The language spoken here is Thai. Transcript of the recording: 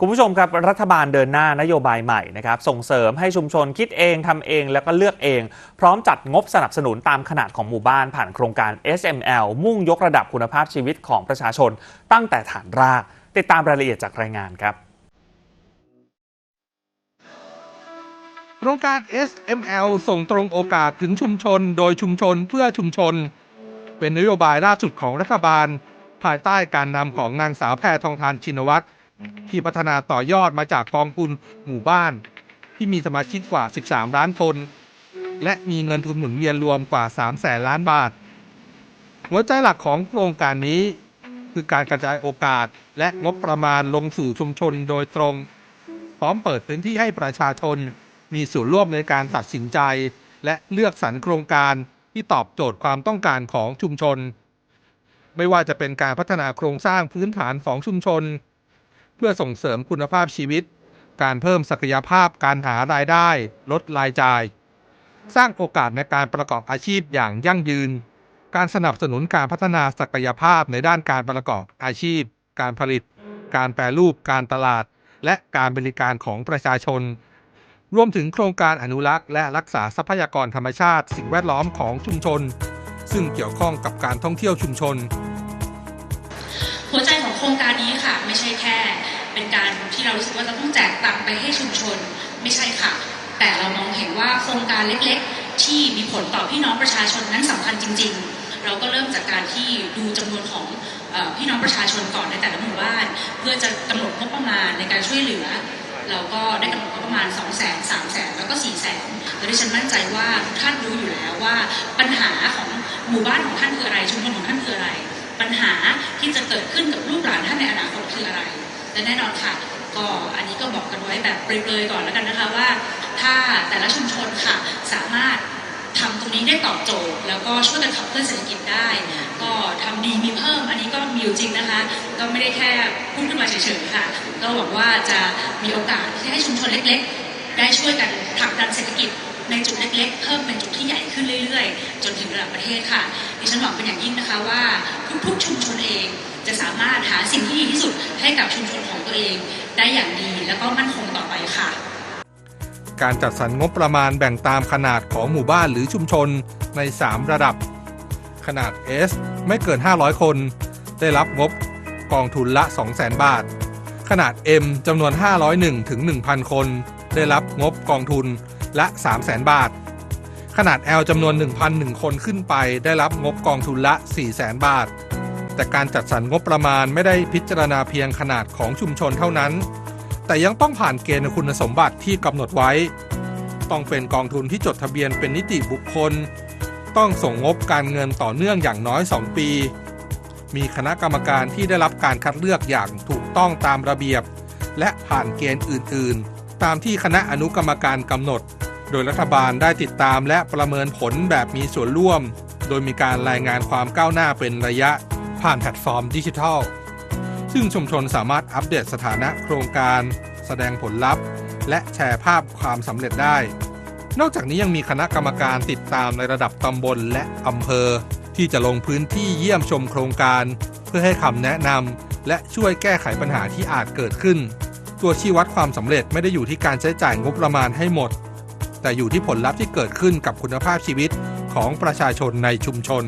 คุณผู้ชมครับรัฐบาลเดินหน้านโยบายใหม่นะครับส่งเสริมให้ชุมชนคิดเองทำเองแล้วก็เลือกเอง พร้อมจัดงบสนับสนุนตามขนาดของหมู่บ้านผ่านโครงการ SML มุ่งยกระดับคุณภาพชีวิตของประชาชน ตั้งแต่ฐานราก ติดตามรายละเอียดจากรายงานครับโครงการ SML ส่งตรงโอกาสถึงชุมชน โดยชุมชนเพื่อชุมชน เป็นนโยบายล่าสุดของรัฐบาล ภายใต้การนำของนางสาวแพทองทานชินวัตร ที่พัฒนาต่อยอดมาจากกองทุนหมู่บ้าน ที่มีสมาชิกกว่า 13 ล้านคน และมีเงินทุนหมุนเวียนรวมกว่า 3 แสนล้านบาท หัวใจหลักของโครงการนี้ คือการกระจายโอกาสและงบประมาณลงสู่ชุมชนโดยตรง พร้อมเปิดพื้นที่ให้ประชาชน มีส่วนร่วมในการตัดสินใจ และเลือกสรรโครงการที่ตอบโจทย์ความต้องการของชุมชน ไม่ว่าจะเป็นการพัฒนาโครงสร้างพื้นฐานของชุมชน เพื่อส่งเสริมคุณภาพชีวิต การเพิ่มศักยภาพการหารายได้ ลดรายจ่าย สร้างโอกาสในการประกอบอาชีพอย่างยั่งยืน การสนับสนุนการพัฒนาศักยภาพในด้านการประกอบอาชีพ การผลิต การแปรรูป การตลาด และการบริการของประชาชน รวมถึงโครงการอนุรักษ์ และรักษาทรัพยากรธรรมชาติ สิ่งแวดล้อมของชุมชน ซึ่งเกี่ยวข้องกับการท่องเที่ยวชุมชน หัวใจของ ใช่แค่ เป็นการที่เรารู้สึกว่าเราต้องแจกตังไปให้ชุมชนไม่ใช่ค่ะ แต่เรามองเห็นว่าโครงการเล็กๆ ที่มีผลต่อพี่น้องประชาชนนั้นสำคัญจริง ๆ เราก็เริ่มจากการที่ดูจำนวนของอพี่น้องประชาชนก่อนในแต่ละหมู่บ้าน เพื่อจะกำหนดงบประมาณในการช่วยเหลือ เราก็ได้กำหนดงบประมาณ 2 0 0 0 0 0 3 0 0 0 0 แล้วก็ 4 0 0 0 0 0และดิฉันมั่นใจว่าทุกท่านรู้อยู่แล้วว่าปัญหาของหมู่บ้านของท่านคืออะไรชุมชนของท่านคืออะไร ปัญหาที่จะเกิดขึ้นกับลูกหลานท่านในอนา คืออะไร และแน่นอนค่ะก็อันนี้ก็บอกกันไว้แบบเปรยๆก่อนแล้วกันนะคะว่า ถ้าแต่ละชุมชนค่ะสามารถทำตรงนี้ได้ตอบโจทย์ แล้วก็ช่วยกันขับเคลื่อนเศรษฐกิจได้ ก็ทำดีมีเพิ่ม อันนี้ก็มีอยู่จริงนะคะ ก็ไม่ได้แค่พูดขึ้นมาเฉยๆค่ะ ก็หวังว่าจะมีโอกาสที่ให้ชุมชนเล็ก ๆ ได้ช่วยกันผลักดันเศรษฐกิจในจุดเล็กๆ เพิ่มเป็นจุดที่ใหญ่ขึ้นเรื่อยๆ จนถึงระดับประเทศค่ะ ดิฉันหวังเป็นอย่างยิ่งนะคะว่าทุกๆชุมชนเองจะสามารถหาสิ่งที่ดีที่สุดให้กับชุมชนของตัวเอง ได้อย่างดีแล้วก็มั่นคงต่อไปค่ะ การจัดสรรงบประมาณแบ่งตามขนาดของหมู่บ้านหรือชุมชนใน 3 ระดับ ขนาด S ไม่เกิน 500 คน ได้รับงบกองทุนละ 200,000 บาท ขนาด M จำนวน 501ถึง1,000 คน ได้รับงบกองทุนละ 300,000บาท ขนาด L จำนวน 1,001 คนขึ้นไป ได้รับงบกองทุนละ 400,000บาท แต่การจัดสรรงบประมาณไม่ได้พิจารณาเพียงขนาดของชุมชนเท่านั้น แต่ยังต้องผ่านเกณฑ์คุณสมบัติที่กำหนดไว้ ต้องเป็นกองทุนที่จดทะเบียนเป็นนิติบุคคล ต้องส่งงบการเงินต่อเนื่องอย่างน้อย 2 ปี มีคณะกรรมการที่ได้รับการคัดเลือกอย่างถูกต้องตามระเบียบ และผ่านเกณฑ์อื่น ๆ ตามที่คณะอนุกรรมการกำหนด โดยรัฐบาลได้ติดตามและประเมินผลแบบมีส่วนร่วม โดยมีการรายงานความก้าวหน้าเป็นระยะผ่านแพลตฟอร์มดิจิทัล ซึ่งชุมชนสามารถอัปเดตสถานะโครงการ แสดงผลลัพธ์ และแชร์ภาพความสำเร็จได้ นอกจากนี้ยังมีคณะกรรมการติดตามในระดับตำบลและอำเภอ ที่จะลงพื้นที่เยี่ยมชมโครงการ เพื่อให้คำแนะนำและช่วยแก้ไขปัญหาที่อาจเกิดขึ้น ตัวชี้วัดความสำเร็จไม่ได้อยู่ที่การใช้จ่ายงบประมาณให้หมด แต่อยู่ที่ผลลัพธ์ที่เกิดขึ้นกับคุณภาพชีวิตของประชาชนในชุมชน